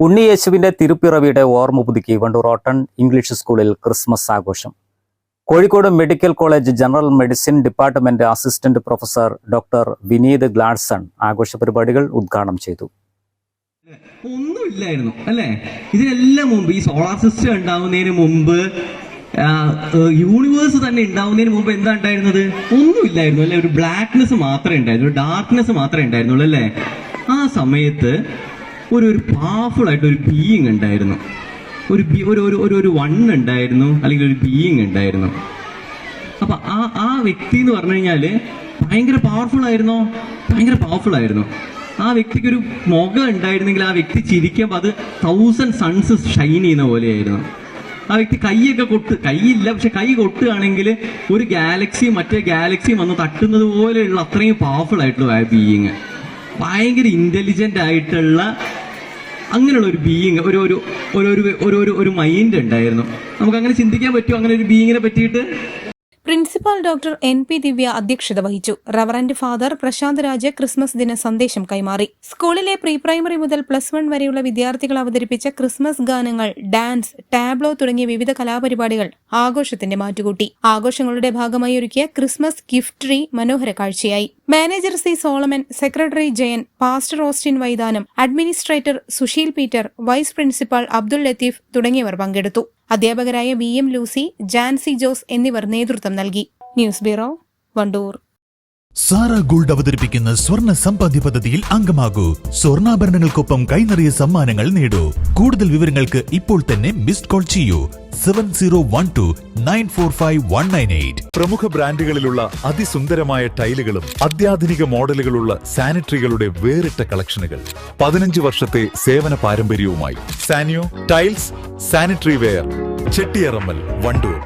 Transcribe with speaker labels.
Speaker 1: ഉണ്ണിയേശുവിന്റെ തിരുപ്പിറവിയുടെ ഓർമ്മ പുതുക്കി വണ്ടൂർ ഓട്ടൺ ഇംഗ്ലീഷ് സ്കൂളിൽ ക്രിസ്മസ് ആഘോഷം. Kozhikode medical college general medicine department assistant professor doctor Vineeth Gladson ആഘോഷ പരിപാടികൾ ഉദ്ഘാടനം ചെയ്തു.
Speaker 2: ഒന്നുമില്ലായിരുന്നു അല്ലേ? ഇതിനെല്ലാം മുമ്പ് ഈ സോളാർ സിസ്റ്റം ഉണ്ടാവുന്നതിന് മുമ്പ് യൂണിവേഴ്സ് തന്നെ ഉണ്ടാവുന്നതിന് മുമ്പ് എന്താ ഉണ്ടായിരുന്നത്? ഒന്നുമില്ലായിരുന്നു അല്ലെ? ഒരു ബ്ലാക്ക്നെസ് മാത്രമേ ഉണ്ടായിരുന്നു ഡാർക്ക്നെസ് മാത്രമേ ഉണ്ടായിരുന്നുള്ളൂ അല്ലേ? ആ സമയത്ത് ഒരു ഒരു പവർഫുൾ ആയിട്ട് ഒരു ബീയിങ് ഉണ്ടായിരുന്നു. ഒരു ഒരു ഒരു ഒരു വൺ ഉണ്ടായിരുന്നു അല്ലെങ്കിൽ ഒരു ബീയിങ് ഉണ്ടായിരുന്നു. അപ്പൊ ആ ആ വ്യക്തി എന്ന് പറഞ്ഞു കഴിഞ്ഞാൽ ഭയങ്കര പവർഫുൾ ആയിരുന്നോ? ഭയങ്കര പവർഫുൾ ആയിരുന്നു. ആ വ്യക്തിക്ക് ഒരു മുഖം ഉണ്ടായിരുന്നെങ്കിൽ ആ വ്യക്തി ചിരിക്കുമ്പോൾ അത് തൗസൻഡ് സൺസ് ഷൈൻ ചെയ്യുന്ന പോലെയായിരുന്നു. ആ വ്യക്തി കൈയൊക്കെ കൊട്ട് കൈയില്ല പക്ഷെ കൈ കൊട്ടുകയാണെങ്കിൽ ഒരു ഗാലക്സി മറ്റേ ഗാലക്സി വന്ന് തട്ടുന്നത് പോലെയുള്ള അത്രയും പവർഫുൾ ആയിട്ടുള്ള ബീയിങ് ഭയങ്കര ഇന്റലിജന്റ് ആയിട്ടുള്ള അങ്ങനെയുള്ള ഒരു ബീയിങ് ഒരു ഒരു ഒരു ഒരു ഒരു ഒരു മൈൻഡ് ഉണ്ടായിരുന്നു. നമുക്ക് അങ്ങനെ ചിന്തിക്കാൻ പറ്റുമോ? അങ്ങനെ ഒരു ബീയിങ്ങിനെ പറ്റിയിട്ട്?
Speaker 3: Principal doctor N P Divya അധ്യക്ഷത വഹിച്ചു. Reverend father Prashanth Raj Christmas ദിന സന്ദേശം കൈമാറി. സ്കൂളിലെ പ്രീ പ്രൈമറി മുതൽ പ്ലസ് വൺ വരെയുള്ള വിദ്യാർത്ഥികൾ അവതരിപ്പിച്ച ക്രിസ്മസ് ഗാനങ്ങൾ ഡാൻസ് ടാബ്ലോ തുടങ്ങിയ വിവിധ കലാപരിപാടികൾ ആഘോഷത്തിന്റെ മാറ്റുകൂട്ടി. ആഘോഷങ്ങളുടെ ഭാഗമായി ഒരുക്കിയ ക്രിസ്മസ് ഗിഫ്റ്റ് ട്രീ മനോഹര കാഴ്ചയായി. Manager C Solomon secretary Jayan pastor Austin Vaithanam administrator Susheel Peter vice principal Abdul Latheef തുടങ്ങിയവർ പങ്കെടുത്തു. അധ്യാപകരായ V M Lucy Jancy Jose എന്നിവർ നേതൃത്വം നൽകി. News bureau Wandoor.
Speaker 4: Sara gold അവതരിപ്പിക്കുന്ന സ്വർണ സമ്പാദ്യ പദ്ധതിയിൽ അംഗമാകൂ. സ്വർണാഭരണങ്ങൾക്കൊപ്പം കൈനിറിയ സമ്മാനങ്ങൾ നേടൂ. കൂടുതൽ വിവരങ്ങൾക്ക് ഇപ്പോൾ തന്നെ മിസ്ഡ് കോൾ ചെയ്യൂ. Seven zero one two nine four five one nine eight
Speaker 5: പ്രമുഖ ബ്രാൻഡുകളിലുള്ള അതിസുന്ദരമായ ടൈലുകളും അത്യാധുനിക മോഡലുകളുള്ള സാനിറ്ററികളുടെ വേറിട്ട കളക്ഷനുകൾ പതിനഞ്ച് വർഷത്തെ സേവന പാരമ്പര്യവുമായി Saniyo tiles sanitary ware Chettiyarammal Wandoor.